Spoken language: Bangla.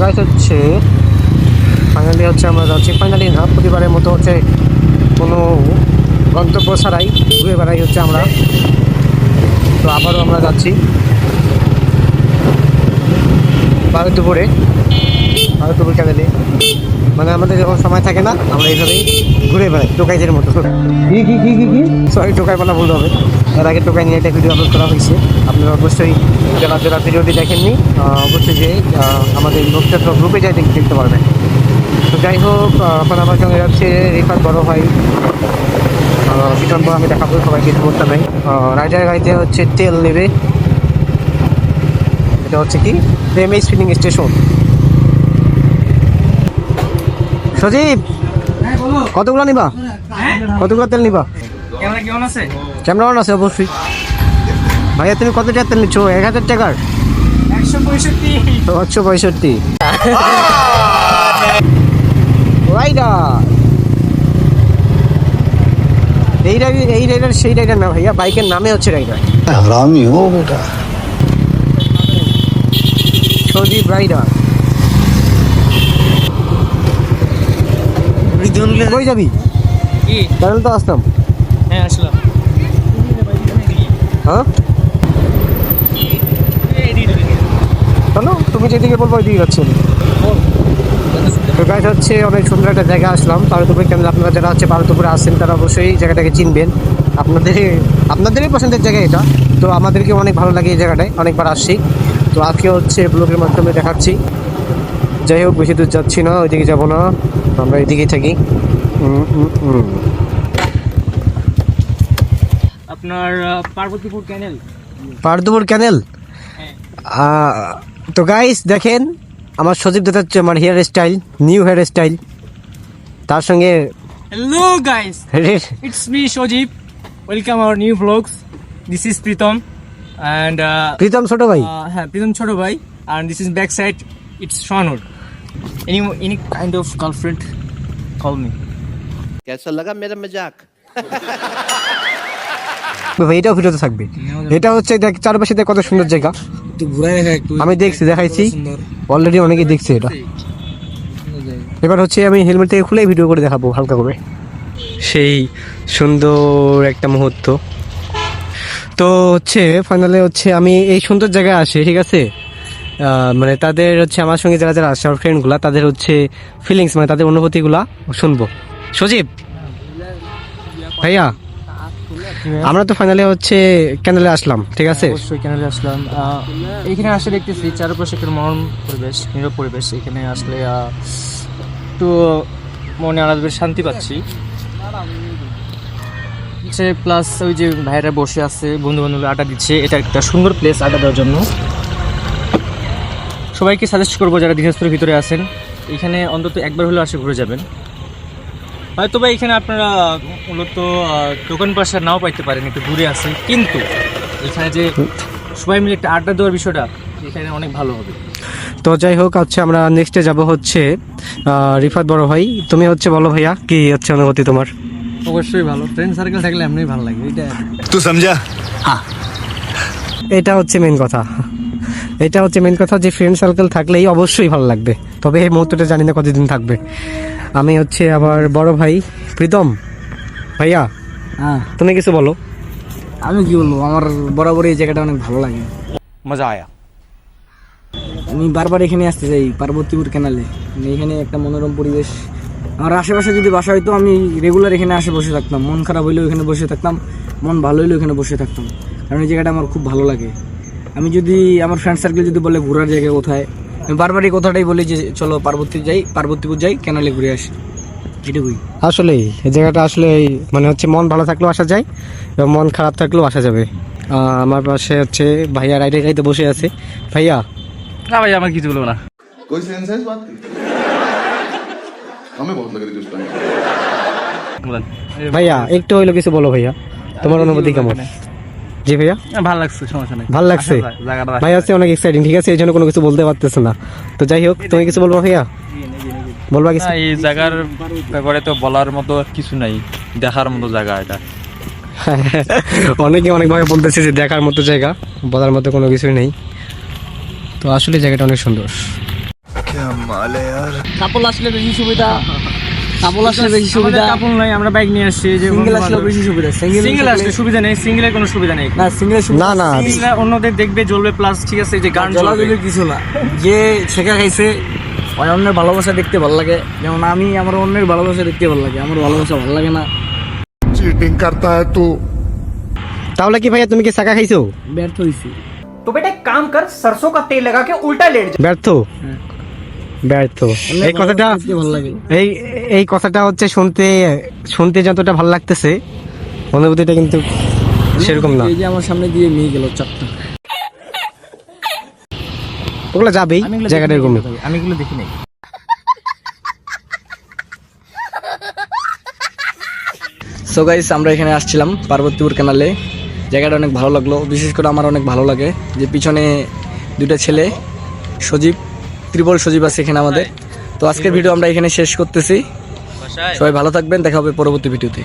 গাইস হচ্ছে ফাইনালি হচ্ছে আমরা যাচ্ছি। ফাইনালি না, প্রতিবারের মতো হচ্ছে কোনো গন্তব্য ছাড়াই ঘুরে বেড়াই হচ্ছে আমরা। তো আবারও আমরা যাচ্ছি বারো দুপুর কালে মানে আমাদের যখন সময় থাকে না আমরা এইভাবেই ঘুরে বেড়াই টোকাইদের মতো। কি কি কি কি কি? সরি টোকাই বলা ভুল হবে। এর আগে টোকাই নিয়ে একটা ভিডিও আপলোড করা হয়েছে। আপনারা অবশ্যই যারা যারা ভিডিওটি দেখেননি অবশ্যই যে আমাদের লোকচন্দ্র গ্রুপে যাই দেখ- দেখতে পারবেন। তো যাই হোক এখন আমার সঙ্গে যাচ্ছে রিফাত বড় ভাই। বিটম্ব আমি দেখাবো সবাইকে করতে নাই রাইডার গাড়িতে হচ্ছে তেল নেবে। এটা হচ্ছে কি? প্রেমিস ফিলিং স্টেশন সজীব কতগুলো নিবা? কতগুলো তেল নিবা? ক্যামেরা অন আছে? অবশ্যই। ভাইয়া তুমি কত টাকার তেল নিচ্ছ? এক হাজার টাকার? একশো পঁয়ষট্টি। রাইডার এই রাইডার এই রাইডার সেই রাইডার না ভাইয়া বাইকের নামে হচ্ছে রাইডার আমি ও বেটা। সজীব রাইডার কই যাবি? কি? তাহলে তো আসতাম। হ্যাঁ আসলাম। হ্যাঁ? চলো তুমি যেদিকে বলব ওইদিকে যাচ্ছি আমি। তো হচ্ছে অনেক সুন্দর একটা জায়গা আসলাম। পারতুপুর কেন আপনারা যারা হচ্ছে পারতুপুরে আসছেন তারা অবশ্যই জায়গাটাকে চিনবেন। আপনাদের আপনাদেরই পছন্দের জায়গা এটা। তো আমাদেরকে অনেক ভালো লাগে এই জায়গাটায়। অনেকবার আসছি। তো আজকে হচ্ছে ব্লগের মাধ্যমে দেখাচ্ছি। যাই হোক বেশি দূর যাচ্ছি না ওইদিকে যাব না। আমরা এইদিকেই থাকি। আপনার পার্বতীপুর ক্যানেল পার্বতীপুর ক্যানেল তো গাইস দেখেন আমার সজীব দাদা হচ্ছে আমার hair style new hair style তার সঙ্গে hello guys it's me Sajib. Welcome our new blogs this is Pritam and Pritam ছোট ভাই? হ্যাঁ প্রীতম ছোট ভাই। And this is back side it's Shanur any any kind of girlfriend call me कैसा लगा मेरा मजाक ভাই, এটাও ভিডিওতে থাকবে এটা হচ্ছে দেখ চারপাশে দেখ কত সুন্দর জায়গা একটু ঘুরাই দেখা একটু আমি দেখছি দেখাইছি সুন্দর অলরেডি অনেকে দেখছে এটা এবার হচ্ছে আমি হেলমেট থেকে খুলে ভিডিও করে দেখাবো হালকা করে সেই সুন্দর একটা মুহূর্ত তো হচ্ছে ফাইনালে হচ্ছে আমি এই সুন্দর জায়গায় আসি ঠিক আছে আহ, মানে তাদের হচ্ছে আমার সঙ্গে যারা যারা আসছে আমার ফ্রেন্ডগুলা তাদের হচ্ছে ফিলিংস মানে তাদের অনুভূতিগুলা শুনব। সজীব? ভাইয়া, আমরা তো ফাইনালে হচ্ছে ক্যানেলে আসলাম, ঠিক আছে? অবশ্যই ক্যানেলে আসলাম। এখানে আসলে দেখতেছি চারপাশে একটা মনোরম পরিবেশ, নীরব পরিবেশ। এখানে আসলে একটু মনে আলাদা শান্তি পাচ্ছি। প্লাস ওই যে ভাইয়েরা বসে আছে বন্ধু বান্ধবরা আড্ডা দিচ্ছে, এটা একটা সুন্দর প্লেস আড্ডা দেওয়ার জন্য। সবাইকে সাজেস্ট করব যারা দিনাজপুরের ভিতরে আসেন এখানে অন্তত একবার হলেও আসে ঘুরে যাবেন। হয়তো বা এখানে আপনারা মূলত দোকান পাশা নাও পাইতে পারেন একটু ঘুরে আসেন কিন্তু এখানে যে সবাই মিলে একটা আড্ডা দেওয়ার বিষয়টা এখানে অনেক ভালো হবে। তো যাই হোক আচ্ছা আমরা নেক্সটে যাব হচ্ছে রিফাত বড় ভাই। তুমি হচ্ছে বলো ভাইয়া কি হচ্ছে অনুভূতি তোমার? অবশ্যই ভালো। ট্রেন সার্কেল থাকলে এমনি ভালো লাগে এটা তুই সমঝা? হ্যাঁ। এটা হচ্ছে মেন কথা। এটা হচ্ছে মেন কথা যে ফ্রেন্ড সার্কেল থাকলেই অবশ্যই ভালো লাগবে। তবে এই মুহূর্তটা জানি না কতদিন থাকবে। আমি হচ্ছে আবার বড় ভাই প্রীতম। ভাইয়া হ্যাঁ। তুমি কিছু বলো। আমি কি বলব? আমার বরাবরই এই জায়গাটা অনেক ভালো লাগে। মজা আয়া। আমি বারবার এখানে আসতে চাই পার্বতীপুর ক্যানালে এখানে একটা মনোরম পরিবেশ। আমার আশেপাশে যদি বাসা হইতো আমি রেগুলার এখানে আসে বসে থাকতাম। মন খারাপ হইলেও এখানে বসে থাকতাম। মন ভালো হইলেও এখানে বসে থাকতাম। কারণ এই জায়গাটা আমার খুব ভালো লাগে। আমি যদি আমার ফ্রেন্ড সার্কেল যদি বলে ঘোরার জায়গা কোথায় আমি বারবার এই কথাটাই বলি যে চলো পার্বতী যাই পার্বতীপুর যাই ক্যানালে ঘুরে আসি এটুকুই আসলেই এই জায়গাটা আসলে মানে হচ্ছে মন ভালো থাকলেও আসা যায় এবং মন খারাপ থাকলেও আসা যাবে আহ, আমার পাশে হচ্ছে ভাইয়া রাইডে গাড়িতে বসে আছে ভাইয়া না ভাই আমার কিছু বলবো না कोई सेंस है इस बात की हमें बहुत लग रही थी उस टाइम ভাইয়া একটু হইলো কিছু বলো ভাইয়া তোমার অনুভূতি কেমন জি ভাইয়া? ভালো লাগছে সমস্যা নেই। ভালো লাগছে? জায়গাটা ভাই হচ্ছে অনেক এক্সাইটিং ঠিক আছে? এই জন্য কোনো কিছু বলতে পারতেছে না। তো যাই হোক তুমি কিছু বলব ভাইয়া? বলবা কিছু? এই জায়গার ব্যাপারে তো বলার মতো কিছু নাই। দেখার মতো জায়গা এটা। অনেকে অনেকভাবে বলতেছে যে দেখার মতো জায়গা বলার মতো কোনো কিছুই নেই। তো আসলে জায়গাটা অনেক সুন্দর। क्या আসলে বেশি সুবিধা। কাপল আসলে বেশি সুবিধা। কাপল নাই আমরা বাইক নিয়ে আসছি যে সিঙ্গেল আসলে বেশি সুবিধা সিঙ্গেল সিঙ্গেল আসলে সুবিধা। নেই সিঙ্গেলে কোনো সুবিধা নেই। না সিঙ্গেল না না। অন্যদের দেখবে জ্বলবে প্লাস ঠিক আছে যে গান জ্বলাবে। কিছু না। যে শেখা খাইছে অন্যের ভালোবাসা দেখতে ভালো লাগে। যেমন আমি আমার অন্যের ভালোবাসা দেখতে ভালো লাগে আমার ভালোবাসা ভালো লাগে না। চিটিং করতা হ্যায় তো। তাহলে কি ভাইয়া তুমি কি শাখা খাইছো? ব্যর্থ হইছি। তো বেটা কাম কর সরসো কা তেল লাগা কে উল্টা লেট ব্যর্থ? হ্যাঁ। ব্যর্থ। এই কথাটা এই এই কথাটা হচ্ছে শুনতে শুনতে যতটা ভালো লাগতেছে অনুভূতিটা কিন্তু সেরকম না। এই যে আমার সামনে দিয়ে মেয়ে গেল চারটা। ওগুলো যাবেই জায়গাটা এরকম আমি এগুলো দেখি নাই। সো গাইস আমরা এখানে আসছিলাম পার্বতীপুর ক্যানালে জায়গাটা অনেক ভালো লাগল বিশেষ করে আমার অনেক ভালো লাগে। যে পিছনে দুটা ছেলে সজীব ত্রিপল সজীব আছে এখানে আমাদের। তো আজকের ভিডিও আমরা এখানে শেষ করতেছি। সবাই ভালো থাকবেন দেখা হবে পরবর্তী ভিডিওতে।